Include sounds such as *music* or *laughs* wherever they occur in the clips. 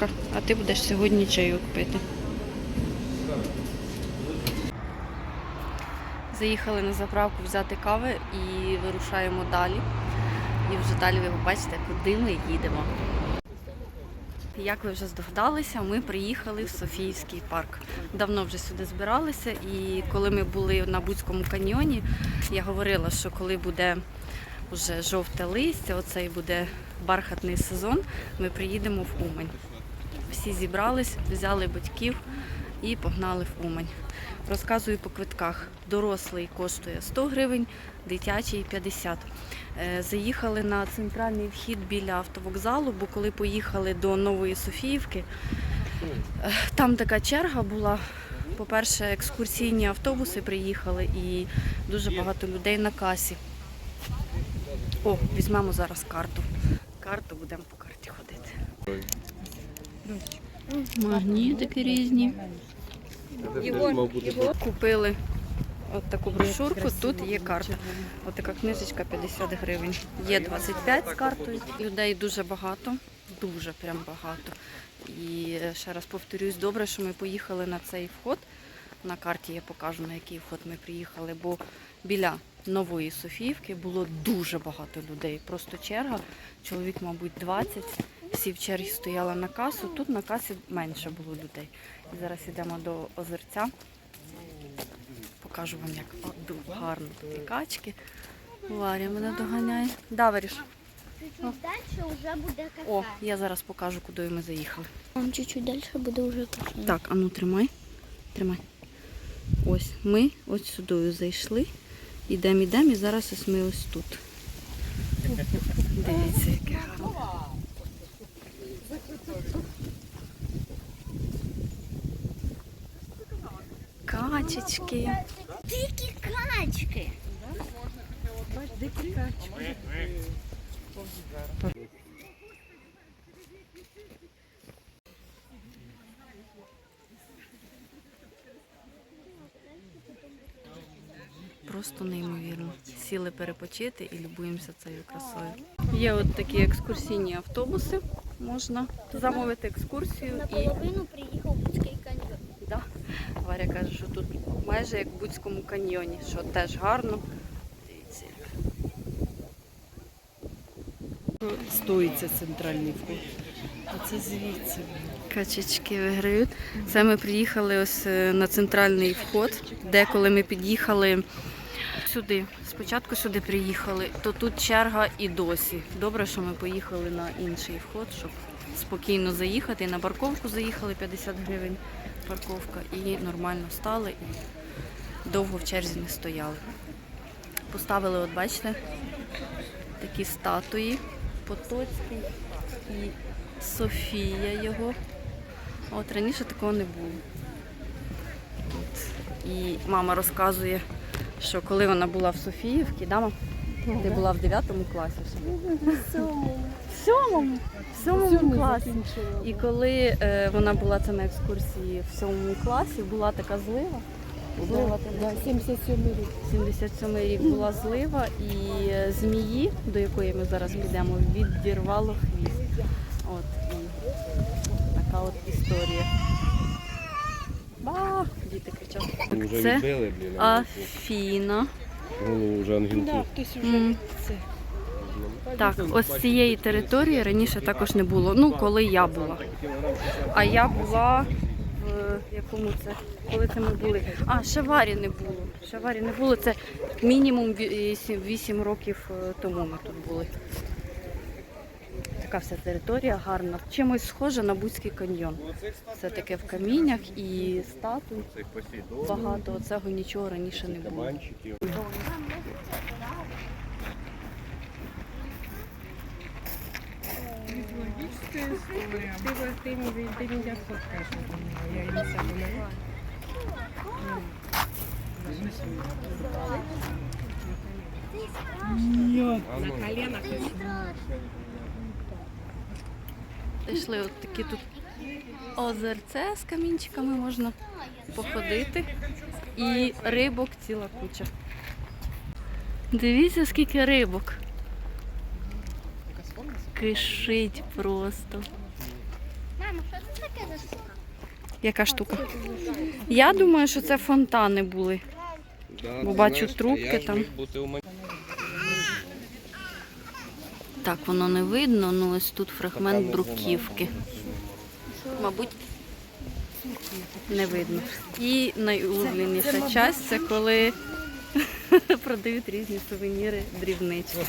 Катюшка, а ти будеш сьогодні чайок пити. Заїхали на заправку взяти кави і вирушаємо далі. І вже далі ви побачите, куди ми їдемо. Як ви вже здогадалися, ми приїхали в Софіївський парк. Давно вже сюди збиралися, і коли ми були на Буцькому каньйоні, я говорила, що коли буде вже жовте листя, оцей буде бархатний сезон, ми приїдемо в Умань. Всі зібрались, взяли батьків і погнали в Умань. Розказую по квитках. Дорослий коштує 100 гривень, дитячий 50. Е, Заїхали на центральний вхід біля автовокзалу, бо коли поїхали до Нової Софіївки, е, там така черга була. По-перше, екскурсійні автобуси приїхали і дуже багато людей на касі. О, візьмемо зараз карту. Карту будемо по карті ходити. Магнітики різні. Купили от таку брошурку, тут є карта. От така книжечка 50 гривень. Є 25 з картою. Людей дуже багато, дуже прям багато. І ще раз повторюсь, добре, що ми поїхали на цей вход. На карті я покажу, на який вход ми приїхали, бо біля нової Софіївки було дуже багато людей. Просто черга, чоловік, мабуть, 20. Всі в черзі стояли на касу. Тут на касі менше було людей. І зараз йдемо до озерця. Покажу вам, як гарно тут і качки. Варя мене доганяє. Да, Варіш. Чуть-чуть дальше уже буде кафе. О, я зараз покажу, куди ми заїхали. Там чуть-чуть дальше буде вже кафе. Так, а ну тримай. Тримай. Ось ми ось сюди зайшли. Ідемо, ідемо, і зараз ось ми ось тут. Дивіться, яке гарне. Качечки. Дикі качки. Просто неймовірно. Сіли перепочити і любуємося цією красою. Є от такі екскурсійні автобуси. Можна замовити екскурсію і Наполовину приїхав Буцький каньйон. Да. Варя каже, що тут майже як в Буцькому каньйоні, що теж гарно. Дивіться. Стоїться центральний вход. А це звідси. Качечки виграють. Це ми приїхали ось е, на центральний вход, де коли ми під'їхали сюди. Спочатку сюди приїхали, то тут черга і досі. Добре, що ми поїхали на інший вход, щоб спокійно заїхати. На парковку заїхали 50 гривень парковка і нормально стали і довго в черзі не стояли. Поставили, от бачите, такі статуї Потоцький і Софія його. От раніше такого не було. От. І мама розказує, що коли вона була в Софіївці, да, мам? ти була в 9 класі. В сьомому. В сьомому класі. І коли е, вона була це на екскурсії в сьомому класі, була така злива. Злива Да, 77 рік. 77 рік була злива, і е, змії, до якої ми зараз підемо, відірвало хвіст. От і така от історія. Ба! Діти кричать. Вже Це відбили, блін. Афіна. Голову вже ангінку. Да, хтось уже М. це. Так, ось з цієї території раніше також не було. Ну, коли я була. А я була в якому це, коли це ми були. А, ще варі не було. Ще варі не було. Це мінімум 8 років е, тому ми тут були. Така вся територія гарна. Чимось схожа на Буцький каньйон. Все таке в каміннях і статуй багато. Оцього нічого раніше не було. Ти, ну, На коленах. Знайшли от такі тут озерце з камінчиками можна походити. І рибок ціла куча. Дивіться, скільки рибок. Кишить просто. Мама, що це таке за штука? Яка штука? Я думаю, що це фонтани були. Бо бачу трубки там. міг бути у мене. Так, воно не видно, ну ось тут фрагмент бруківки. Мабуть, не видно. І найулюбленіша часть це коли *laughs* продають різні сувеніри дрібнички.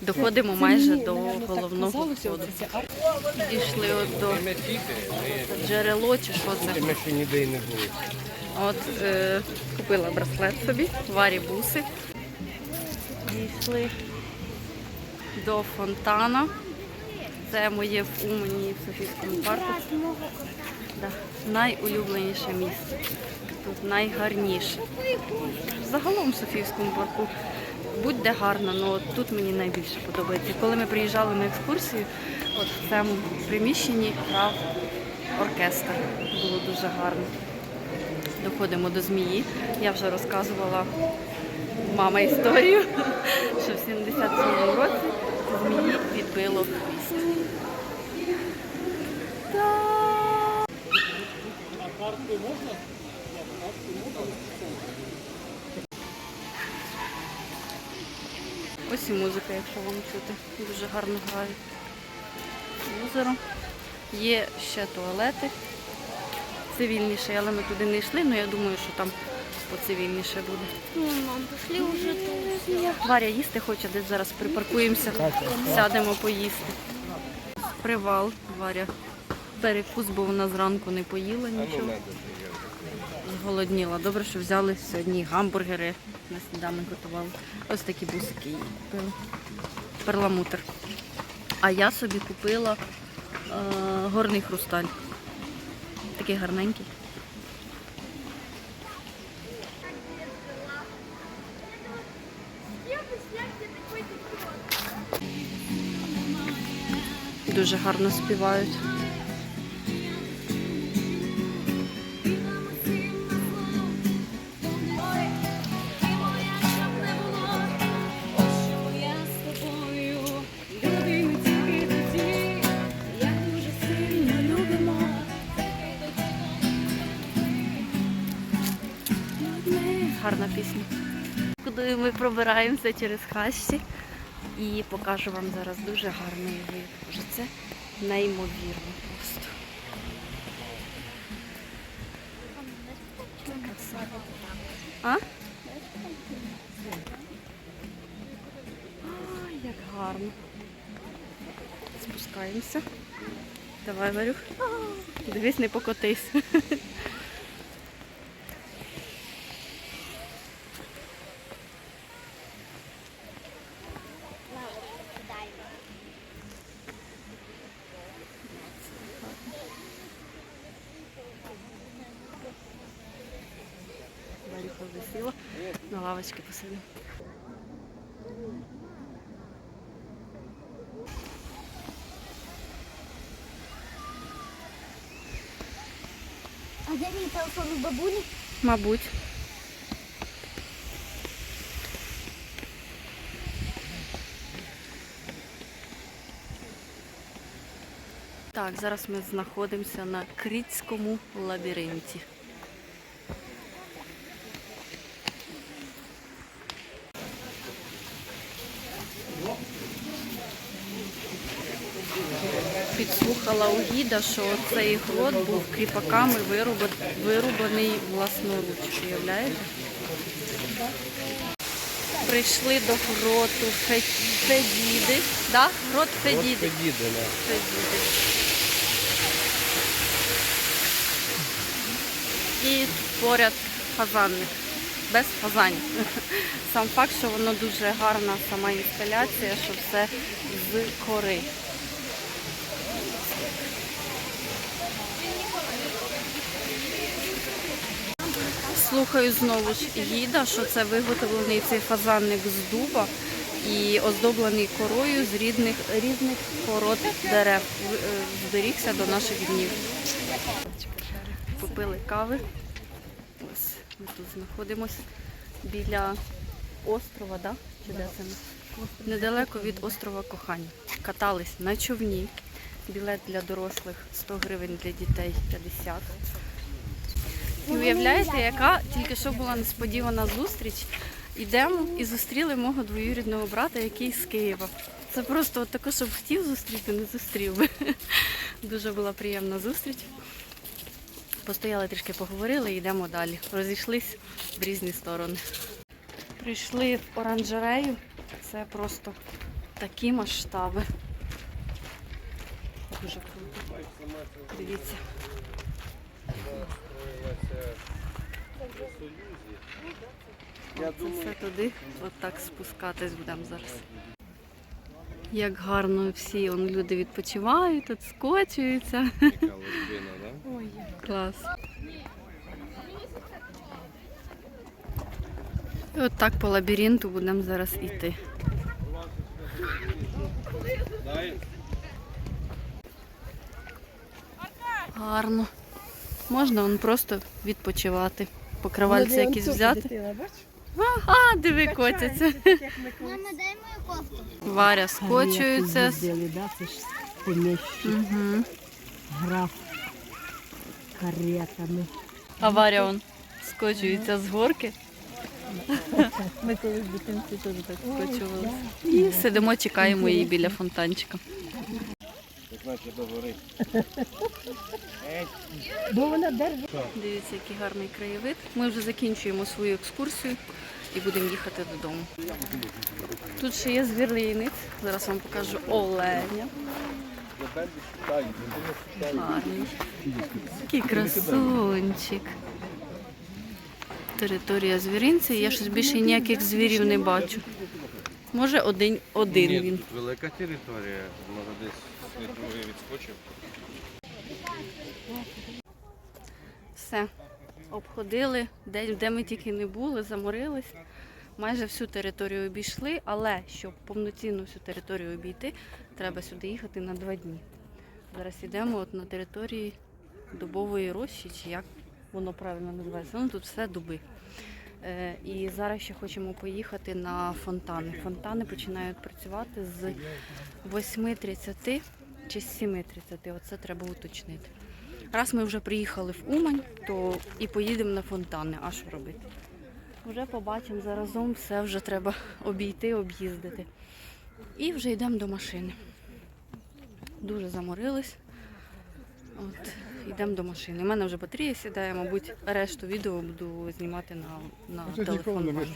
Доходимо майже до головного входу. Дійшли от до джерело чи що це. ми ще ніде й не були. От е, купила браслет собі, варі буси. Дійшли до фонтана. Це моє в Умані в Софійському парку. Да. Найулюбленіше місце. Тут найгарніше. Загалом в Софійському парку будь-де гарно, але тут мені найбільше подобається. Коли ми приїжджали на екскурсію, от в цьому приміщенні грав оркестр. Було дуже гарно. Доходимо до змії. Я вже розказувала мама історію, *laughs* що в 77-му році змії відбило хвіст. Ось і музика, якщо вам чути. Дуже гарно грають. Озеро. Є ще туалети цивільніше, але ми туди не йшли, але я думаю, що там поцивільніше буде. Ну, мам, пішли вже тут. Варя їсти хоче, десь зараз припаркуємося, сядемо поїсти. Привал, Варя. Перекус, бо вона зранку не поїла ну нічого. Зголодніла. Добре, що взяли сьогодні гамбургери на сніданок готували. Ось такі бусики купили. Перламутр. А я собі купила е, горний хрусталь. Такий гарненький. Дуже гарно співають. Гарна пісня. Куди ми пробираємося через хащі і покажу вам зараз дуже гарний вид. Боже, Це неймовірно просто. А? А, як гарно. Спускаємося. Давай, Варюх. Дивись, не покотись. *laughs* Варюха вже сіла. На лавочці посидимо. А де мій телефон у бабулі? Мабуть. Так, зараз ми знаходимося на Крицькому лабіринті. Підслухала у гіда, що цей грот був кріпаками вирубаний власноруч. Уявляєте? Прийшли до гроту Фе- Федіди. Да? Грот От Федіди. Федідина. Федіди. І поряд фазанник. Без фазанів. Сам факт, що воно дуже гарна сама інсталяція, що все з кори. Слухаю знову ж гіда, що це виготовлений цей фазанник з дуба і оздоблений корою з різних, різних пород дерев. Е, Зберігся до наших днів. Попили кави. Ось ми тут знаходимося біля острова, да? Чи де це? Недалеко від острова Кохання. Катались на човні. Білет для дорослих 100 гривень для дітей 50. І уявляєте, яка тільки що була несподівана зустріч. Ідемо і зустріли мого двоюрідного брата, який з Києва. Це просто от таке, щоб хотів зустріти, не зустрів би. *laughs* Дуже була приємна зустріч. Постояли трішки поговорили і йдемо далі. Розійшлись в різні сторони. Прийшли в оранжерею. Це просто такі масштаби. Дуже круто. Дивіться. Це все туди, от так спускатись будемо зараз. Як гарно всі он, люди відпочивають, тут скочуються. Да? *laughs* Клас. І от так по лабіринту будемо зараз йти. Гарно. Можна он просто відпочивати. Покривальці якісь взяти. Ага, диви, котяться. *laughs* Мама, дай мою кофту. Варя скочується. ж поміщі Угу. граф каретами. А Варя он скочується з горки. Ми колись в дитинстві теж так скочувалися. І сидимо, чекаємо її біля фонтанчика. Як наче до гори. *laughs* Бо вона держить. Дивіться, який гарний краєвид. Ми вже закінчуємо свою екскурсію і будемо їхати додому. Тут ще є звірлинець. Зараз вам покажу оленя. Гарний. Який красунчик. Територія звіринця. Я щось більше ніяких звірів не бачу. Може, один, один Ні, він. тут велика територія. Може десь світовий відскочив. Все. Обходили, де, де ми тільки не були, заморились. Майже всю територію обійшли, але щоб повноцінно всю територію обійти, треба сюди їхати на два дні. Зараз йдемо от на території дубової рощі, чи як воно правильно називається. Ну тут все дуби. Е, і зараз ще хочемо поїхати на фонтани. Фонтани починають працювати з 8.30 чи з 7.30. Оце треба уточнити. Раз ми вже приїхали в Умань, то і поїдемо на фонтани. А що робити? Вже побачимо заразом, все вже треба *laughs* обійти, об'їздити. І вже йдемо до машини. Дуже заморились. От, йдемо до машини. У мене вже батарея сідає, мабуть, решту відео буду знімати на, на телефон.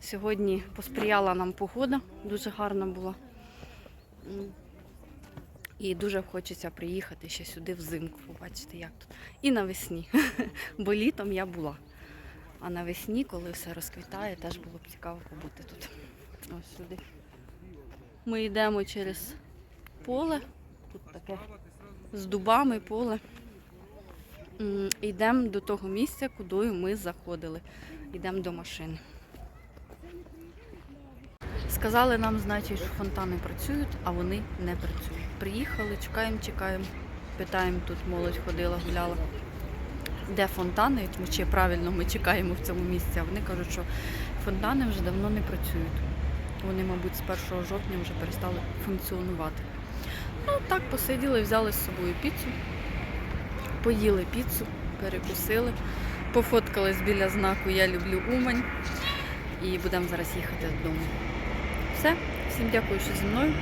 Сьогодні посприяла нам погода, дуже гарна була. І дуже хочеться приїхати ще сюди взимку, побачити, як тут. І навесні. *laughs* Бо літом я була. А навесні, коли все розквітає, теж було б цікаво побути тут. Ось сюди. Ми йдемо через поле. Тут таке з дубами поле. Йдемо до того місця, куди ми заходили. Йдемо до машини. Сказали нам, значить, що фонтани працюють, а вони не працюють. Приїхали, чекаємо, чекаємо. Питаємо, тут молодь ходила, гуляла. Де фонтани? Чи правильно ми чекаємо в цьому місці? А вони кажуть, що фонтани вже давно не працюють. Вони, мабуть, з 1 жовтня вже перестали функціонувати. Ну так, посиділи, взяли з собою піцу, поїли піцу, перекусили, пофоткались біля знаку Я люблю Умань і будемо зараз їхати додому. Все, всім дякую, що зі мною.